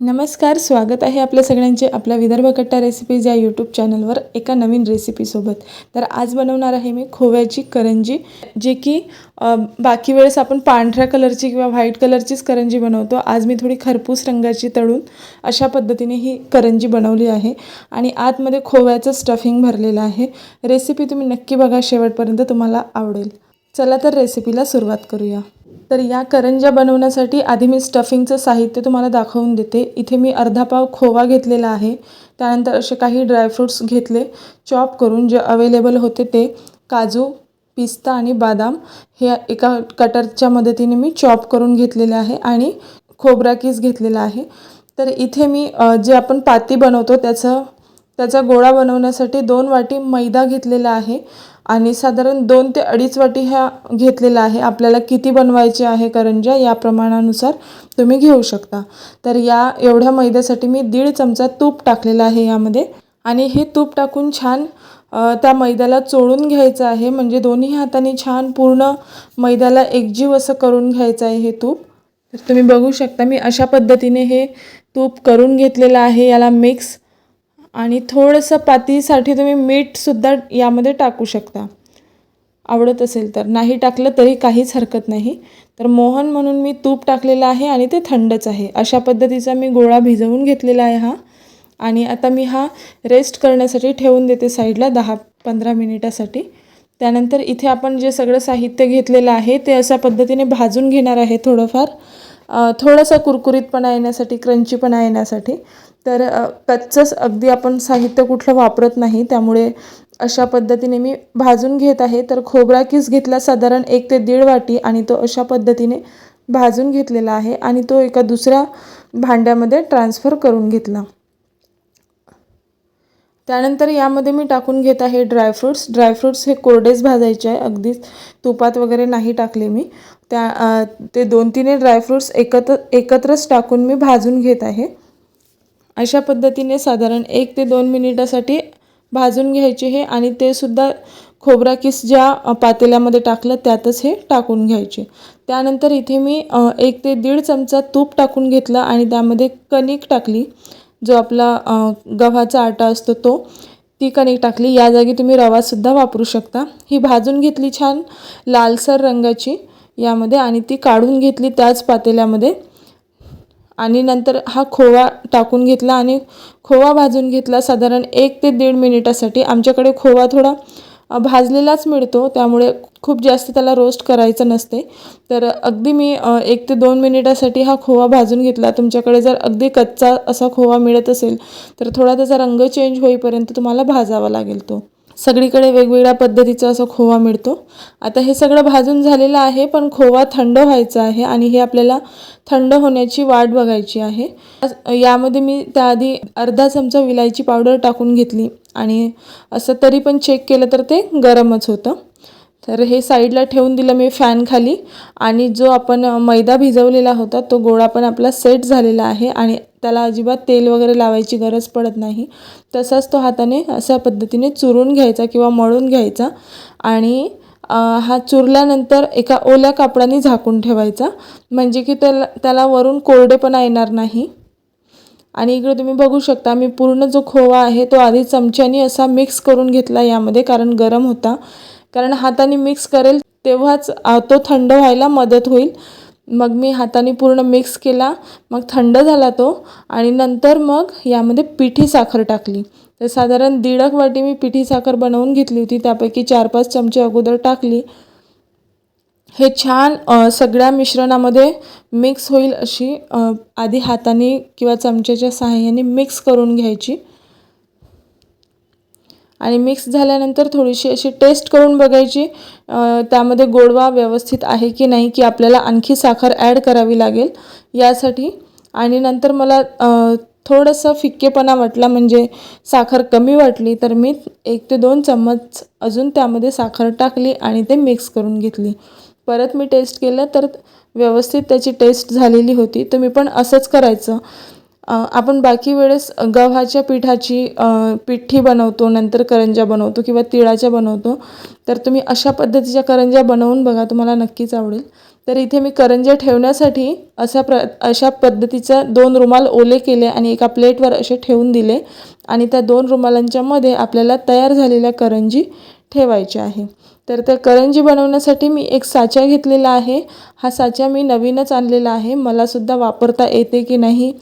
नमस्कार स्वागत आहे आपल्या सगळ्यांचे आपल्या विदर्भ कट्टा रेसिपीज या यूट्यूब चॅनलवर एका नवीन रेसिपीसोबत तर आज बनवणार आहे मी खोव्याची करंजी जे की बाकी वेळेस आपण पांढऱ्या कलरची किंवा व्हाईट कलरचीच करंजी बनवतो. आज मी थोडी खरपूस रंगाची तळून अशा पद्धतीने ही करंजी बनवली आहे आणि आतमध्ये खोव्याचं स्टफिंग भरलेलं आहे. रेसिपी तुम्ही नक्की बघा शेवटपर्यंत तुम्हाला आवडेल. चला तर रेसिपीला सुरुवात करूया. तर या करंज्या बनवण्यासाठी आधी मी स्टफिंगचं साहित्य तुम्हाला दाखवून देते. इथे मी अर्धा पाव खोवा घेतलेला आहे. त्यानंतर असे काही ड्रायफ्रूट्स घेतले. चॉप करून जे अवेलेबल होते ते काजू पिस्ता आणि बदाम हे एका कटरच्या मदतीने मी चॉप करून घेतलेले आहे आणि खोबरा किस घेतलेला आहे. तर इथे मी जे आपण पाती बनवतो त्याचं त्याचा गोळा बनवण्यासाठी दोन वाटी मैदा घेतलेला आहे. आणि साधारण दोन ते अडीच वाटी ह्या घेतलेला आहे. आपल्याला किती बनवायचे आहे करंज्या या प्रमाणानुसार तुम्ही घेऊ शकता. तर या एवढ्या मैद्यासाठी मी दीड चमचा तूप टाकलेला आहे यामध्ये. आणि हे तूप टाकून छान त्या मैद्याला चोळून घ्यायचं आहे. म्हणजे दोन्ही हाताने छान पूर्ण मैद्याला एकजीव असं करून घ्यायचं आहे हे तूप. तर तुम्ही बघू शकता मी अशा पद्धतीने हे तूप करून घेतलेलं आहे. याला मिक्स आणि थोडंसं पातीसाठी तुम्ही मीठसुद्धा यामध्ये टाकू शकता. आवडत असेल तर. नाही टाकलं तरी काहीच हरकत नाही. तर मोहन म्हणून मी तूप टाकलेलं आहे आणि ते थंडच आहे. अशा पद्धतीचा मी गोळा भिजवून घेतलेला आहे हा. आणि आता मी हा रेस्ट करण्यासाठी ठेवून देते साईडला दहा पंधरा मिनिटासाठी. त्यानंतर इथे आपण जे सगळं साहित्य घेतलेलं आहे ते अशा पद्धतीने भाजून घेणार आहे थोडंफार. थोडासा कुरकुरीतपणा येण्यासाठी क्रंचीपणा येण्यासाठी. तर कच्चंच अगदी आपण साहित्य कुठलं वापरत नाही त्यामुळे अशा पद्धतीने मी भाजून घेत आहे. तर खोबरा किस घेतला साधारण एक ते दीड वाटी आणि तो अशा पद्धतीने भाजून घेतलेला आहे आणि तो एका दुसऱ्या भांड्यामध्ये ट्रान्सफर करून घेतला. त्यानंतर यामध्ये मी टाकून घेत आहे ड्रायफ्रूट्स ड्रायफ्रूट्स हे कोरडेच भाजायचे आहे. अगदीच तुपात वगैरे नाही टाकले मी. त्या ते दोन तीन ड्रायफ्रूट्स एकत्र एकत्रच टाकून मी भाजून घेत आहे. अशा पद्धतीने साधारण एक ते दोन मिनिटासाठी भाजून घ्यायचे हे आणि ते सुद्धा खोबरा किस ज्या पातेल्यामध्ये टाकलं त्यातच हे टाकून घ्यायचे. त्यानंतर इथे मी एक ते दीड चमचा तूप टाकून घेतलं आणि त्यामध्ये कणिक टाकली. जो आपला गव्हाचा आटा असतो तो ती कणिक टाकली. या जागी तुम्ही रवासुद्धा वापरू शकता. ही भाजून घेतली छान लालसर रंगाची यामध्ये आणि ती काढून घेतली त्याच पातेल्यामध्ये. आणि नंतर हा खोवा टाकून घेतला आणि खोवा भाजून घेतला साधारण एक ते दीड मिनिटासाठी. आमच्याकडे खोवा थोडा भाजलेलाच मिळतो त्यामुळे खूप जास्त त्याला रोस्ट करायचं नसते. तर अगदी मी एक ते दोन मिनिटासाठी हा खोवा भाजून घेतला. तुमच्याकडे जर अगदी कच्चा असा खोवा मिळत असेल तर थोडा त्याचा रंग चेंज होईपर्यंत तुम्हाला भाजावा लागेल तो. सगळीकडे वेगवेगळ्या पद्धतीचा असा खोवा मिळतो. आता हे सगळं भाजून झालेलं आहे पण खोवा थंड व्हायचा आहे आणि हे आपल्याला थंड होण्याची वाट बघायची आहे. यामध्ये मी त्याआधी अर्धा चमचा विलायची पावडर टाकून घेतली आणि असं तरी पण चेक केलं तर ते गरमच होतं. तर हे साईडला ठेवून दिलं मी फॅन खाली आणि जो आपण मैदा भिजवलेला होता तो गोळा पण आपला सेट झालेला आहे आणि त्याला अजिबात तेल वगैरे लावायची गरज पडत नाही. तसाच तो हाताने अशा पद्धतीने चुरून घ्यायचा किंवा मळून घ्यायचा आणि हा चुरल्यानंतर एका ओल्या कापडाने झाकून ठेवायचा. म्हणजे की त्याला त्याला वरून कोरडेपणा येणार नाही. आणि इकडे तुम्ही बघू शकता मी पूर्ण जो खोवा आहे तो आधी चमच्याने असा मिक्स करून घेतला यामध्ये कारण गरम होता. कारण हाताने मिक्स करेल तेव्हाच तो थंड व्हायला मदत होईल. मग मी हाताने पूर्ण मिक्स केला. मग थंड झाला तो आणि नंतर मग यामध्ये पिठी साखर टाकली. तर साधारण दीडक वाटी मी पिठी साखर बनवून घेतली होती. त्यापैकी चार पाच चमचे अगोदर टाकली. हे छान सगळ्या मिश्रणामध्ये मिक्स होईल अशी आधी हाताने किंवा चमच्याच्या सहाय्याने मिक्स करून घ्यायची. आणि मिक्स झाल्यानंतर थोडीशी अशी टेस्ट करून बघायची त्यामध्ये गोडवा व्यवस्थित आहे की नाही की आपल्याला आणखी साखर ॲड करावी लागेल यासाठी. आणि नंतर मला थोडंसं फिक्केपणा वाटला म्हणजे साखर कमी वाटली तर मी एक ते दोन चम्मच अजून त्यामध्ये साखर टाकली आणि ते मिक्स करून घेतली. परत मी टेस्ट केलं तर व्यवस्थित त्याची टेस्ट झालेली होती. तुम्ही पण असंच करायचं. आपण बाकी वेळेस गव्हाच्या पिठाची पिठी बनवतो नंतर करंज्या बनवतो किंवा तिळाच्या बनवतो. तर तुम्ही अशा पद्धतीच्या करंज्या बनवून बघा तुम्हाला नक्कीच आवडेल. तर इथे मी करंज्या ठेवण्यासाठी अशा प्र अशा पद्धतीचा दोन रुमाल ओले केले आणि एका प्लेटवर असे ठेवून दिले. आणि त्या दोन रुमालांच्या मध्ये आपल्याला तयार झालेल्या करंजी ठेवायची आहे. तर त्या करंजी बनवण्यासाठी मी एक साचा घेतलेला आहे. हा साचा मी नवीनच आणलेला आहे. मलासुद्धा वापरता येते की नाही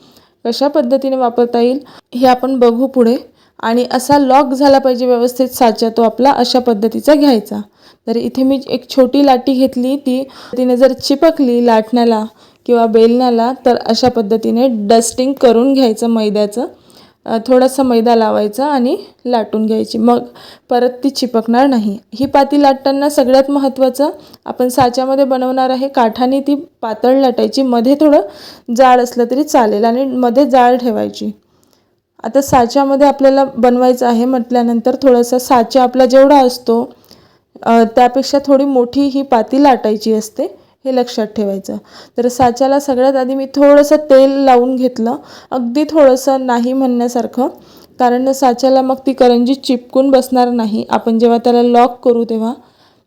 कशा पद्धतीने वापरता येईल हे आपण बघू पुढे. आणि असा लॉक झाला पाहिजे व्यवस्थित साचा तो आपला अशा पद्धतीचा घ्यायचा. तर इथे मी एक छोटी लाटी घेतली ती तिने जर चिपकली लाटण्याला किंवा बेलण्याला तर अशा पद्धतीने डस्टिंग करून घ्यायचं मैद्याचं. थोडासा मैदा लावायचा आणि लाटून घ्यायची. मग परत ती चिपकणार नाही. ही पाती लाटताना सगळ्यात महत्त्वाचं आपण साच्यामध्ये बनवणार आहे काठाने ती पातळ लाटायची. मध्ये थोडं जाड असलं तरी चालेल आणि मध्ये जाळ ठेवायची. आता साच्यामध्ये आपल्याला बनवायचं आहे म्हटल्यानंतर थोडासा साचा आपला जेवढा असतो त्यापेक्षा थोडी मोठी ही पाती लाटायची असते. हे लक्षात ठेवायचं. तर साच्याला सगळ्यात आधी मी थोडंसं तेल लावून घेतलं. अगदी थोडंसं नाही म्हणण्यासारखं. कारण साच्याला मग ती करंजी चिपकून बसणार नाही. आपण जेव्हा त्याला लॉक करू तेव्हा.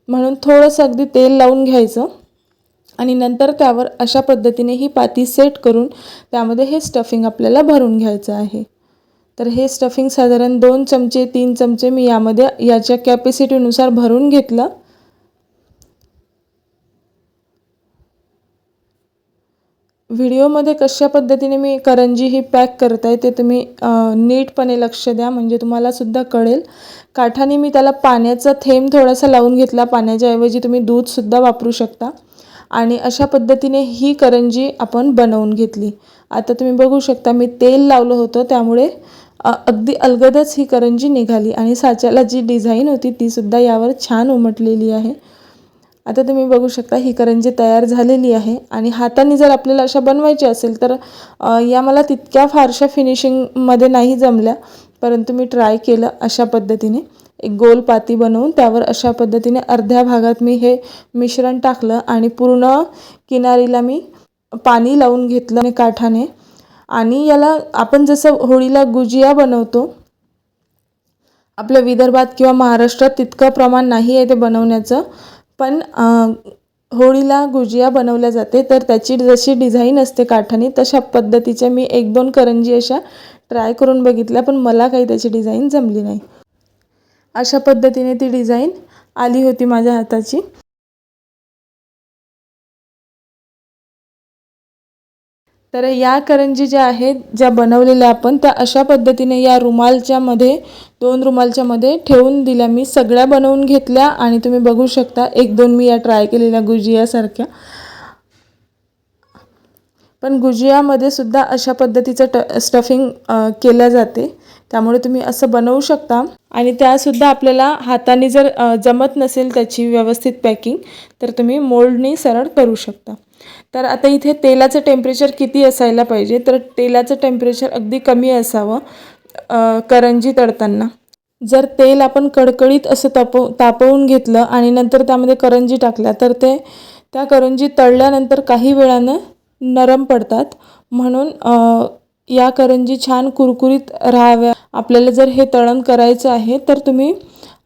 म्हणून थोडंसं अगदी तेल लावून घ्यायचं. आणि नंतर त्यावर अशा पद्धतीने ही पाती सेट करून त्यामध्ये हे स्टफिंग आपल्याला भरून घ्यायचं आहे. तर हे स्टफिंग साधारण दोन चमचे तीन चमचे मी यामध्ये याच्या कॅपॅसिटीनुसार भरून घेतलं. व्हिडिओमध्ये कशा पद्धतीने मी करंजी ही पॅक करत आहे ते तुम्ही नीटपणे लक्ष द्या. म्हणजे तुम्हालासुद्धा कळेल. काठाने मी त्याला पाण्याचा थेंब थोडासा लावून घेतला. पाण्याच्या ऐवजी तुम्ही दूधसुद्धा वापरू शकता. आणि अशा पद्धतीने ही करंजी आपण बनवून घेतली. आता तुम्ही बघू शकता मी तेल लावलं होतं. त्यामुळे अगदी अलगदच ही करंजी निघाली. आणि साच्याला जी डिझाईन होती तीसुद्धा यावर छान उमटलेली आहे. आता तुम्ही बघू शकता ही करंजी तयार झालेली आहे. आणि हाताने जर आपल्याला अशा बनवायची असेल तर या मला तितक्या फारशा फिनिशिंगमध्ये नाही जमल्या. परंतु मी ट्राय केलं अशा पद्धतीने. एक गोल पाती बनवून त्यावर अशा पद्धतीने अर्ध्या भागात मी हे मिश्रण टाकलं आणि पूर्ण किनारीला मी पाणी लावून घेतलं काठाने. आणि याला आपण जसं होळीला गुजिया बनवतो आपल्या विदर्भात किंवा महाराष्ट्रात तितकं प्रमाण नाही आहे ते बनवण्याचं. पण होळीला गुजिया बनवल्या जाते. तर त्याची जशी डिझाईन असते काठाने तशा पद्धतीच्या मी एक दोन करंजी अशा ट्राय करून बघितल्या पण मला काही त्याची डिझाईन जमली नाही. अशा पद्धतीने ती डिझाईन आली होती माझ्या हाताची. तर या करंजी ज्या आहेत ज्या बनवलेल्या आपण त्या अशा पद्धतीने या रुमालच्यामध्ये दोन रुमालच्यामध्ये ठेवून दिल्या. मी सगळ्या बनवून घेतल्या आणि तुम्ही बघू शकता एक दोन मी या ट्राय केलेल्या गुजियासारख्या पण गुजियामध्ये सुद्धा अशा पद्धतीचं ट स्टफिंग केल्या जाते. त्यामुळे तुम्ही असं बनवू शकता. आणि त्यासुद्धा आपल्याला हाताने जर जमत नसेल त्याची व्यवस्थित पॅकिंग तर तुम्ही मोल्डनी सरळ करू शकता. तर आता इथे तेलाचं टेम्परेचर किती असायला पाहिजे? तर तेलाचं टेम्परेचर अगदी कमी असावं करंजी तळताना. जर तेल आपण कडकडीत असं तापव तापवून घेतलं आणि नंतर त्यामध्ये करंजी टाकल्या तर ते त्या करंजी तळल्यानंतर काही वेळानं नरम पडतात. म्हणून या करंजी छान कुरकुरीत राहाव्या. आपल्याला जर हे तळण करायचं आहे तर तुम्ही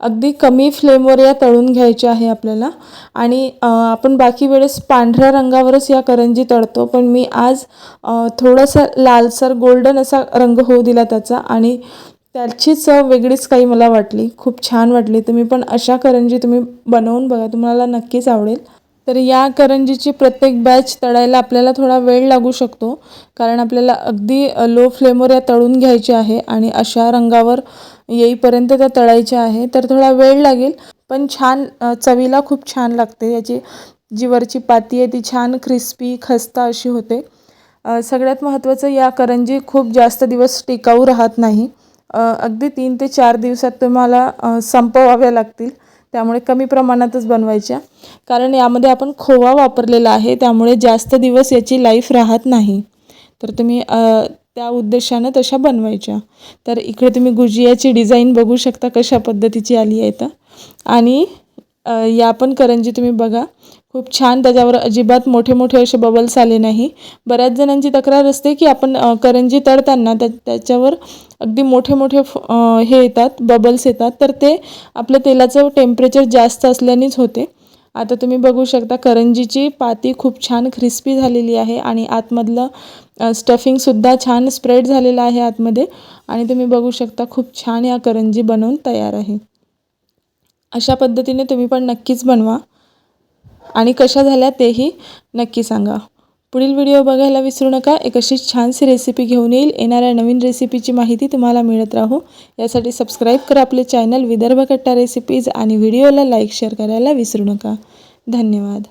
अगदी कमी फ्लेमवर या तळून घ्यायच्या आहे आपल्याला. आणि आपण बाकी वेळेस पांढऱ्या रंगावरच या करंजी तळतो पण मी आज थोडासा लालसर गोल्डन असा रंग होऊ दिला त्याचा आणि त्याची चव वेगळीच काही मला वाटली. खूप छान वाटली. तुम्ही पण अशा करंजी तुम्ही बनवून बघा. तुम्हाला नक्कीच आवडेल. तर या करंजीची प्रत्येक बॅच तळायला आपल्याला थोडा वेळ लागू शकतो. कारण आपल्याला अगदी लो फ्लेमवर या तळून घ्यायची आहे आणि अशा रंगावर येईपर्यंत त्या तळायच्या आहे. तर थोडा वेळ लागेल. पण छान चवीला खूप छान लागते. याची जी वरची पाती आहे ती छान क्रिस्पी खस्ता अशी होते. सगळ्यात महत्त्वाचं या करंजी खूप जास्त दिवस टिकाऊ राहत नाही. अगदी तीन ते चार दिवसात तुम्हाला संपवाव्या लागतील. त्यामुळे कमी प्रमाणातच बनवायच्या. कारण यामध्ये आपण खोवा वापरलेला आहे त्यामुळे जास्त दिवस याची लाईफ राहत नाही. तर तुम्ही त्या उद्देशानं तशा बनवायच्या. तर इकडे तुम्ही गुजियाची डिझाईन बघू शकता कशा पद्धतीची आली आहे तर आणि या पण करंजी तुम्ही बघा. खूप छान त्याच्यावर अजिबात मोठे मोठे असे बबल्स आले नाही. बऱ्याच जणांची तक्रार असते की आपण करंजी तळताना त्या त्याच्यावर अगदी मोठे मोठे फ- हे येतात बबल्स येतात. तर ते आपलं तेलाचं टेम्परेचर जास्त असल्यानेच होते. आता तुम्ही बघू शकता करंजीची पाती खूप छान क्रिस्पी झालेली आहे आणि आतमधलं स्टफिंगसुद्धा छान स्प्रेड झालेलं आहे आतमध्ये. आणि तुम्ही बघू शकता खूप छान या करंजी बनवून तयार आहे. अशा पद्धतीने तुम्ही पण नक्कीच बनवा. आणि कशा झाल्या तेही नक्की सांगा. पुढील व्हिडिओ बघायला विसरू नका. एक अशीच छानशी रेसिपी घेऊन येईल. येणाऱ्या नवीन रेसिपीची माहिती तुम्हाला मिळत राहू. यासाठी सबस्क्राईब करा आपले चॅनल विदर्भ कट्टा रेसिपीज आणि व्हिडिओला लाईक शेअर करायला विसरू नका. धन्यवाद.